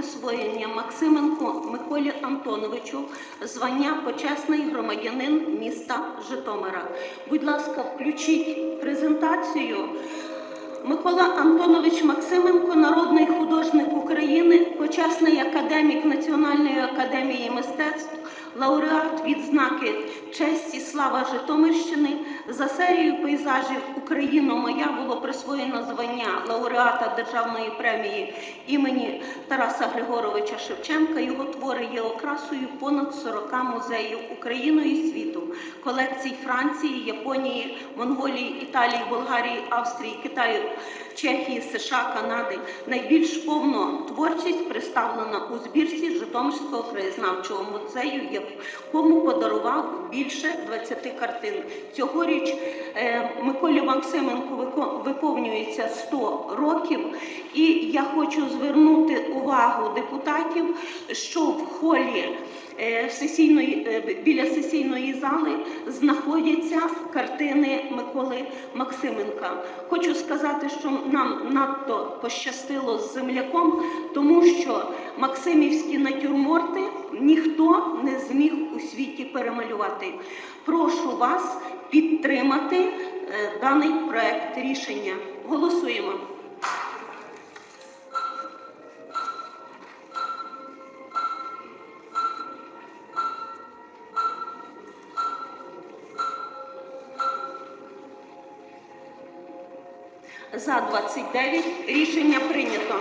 присвоєння Максименку Миколі Антоновичу звання почесний громадянин міста Житомира. Будь ласка, включіть презентацію. Микола Антонович Максименко, народний художник України, почесний академік Національної академії мистецтв, лауреат відзнаки честі слава Житомирщини. За серію пейзажів Україна моя було присвоєно звання лауреата Державної премії імені Тараса Григоровича Шевченка. Його твори є окрасою понад 40 музеїв України і світу, колекцій Франції, Японії, Монголії, Італії, Болгарії, Австрії, Китаю, Чехії, США, Канади. Найбільш повно творчість представлена у збірці Житомирського краєзнавчого музею, якому подарував більше 20 картин. Цьогоріч е, Миколі Максименку виповнюється 100 років, і я хочу звернути увагу депутатів, що в холі е, сесійної е, біля сесійної зали знаходяться картини Миколи Максименка. Хочу сказати, що нам надто пощастило з земляком, тому що Максимівські натюрморти ніхто не зміг у світі перемалювати. Прошу вас підтримати е, даний проект рішення. Голосуємо. За 29 рішення прийнято.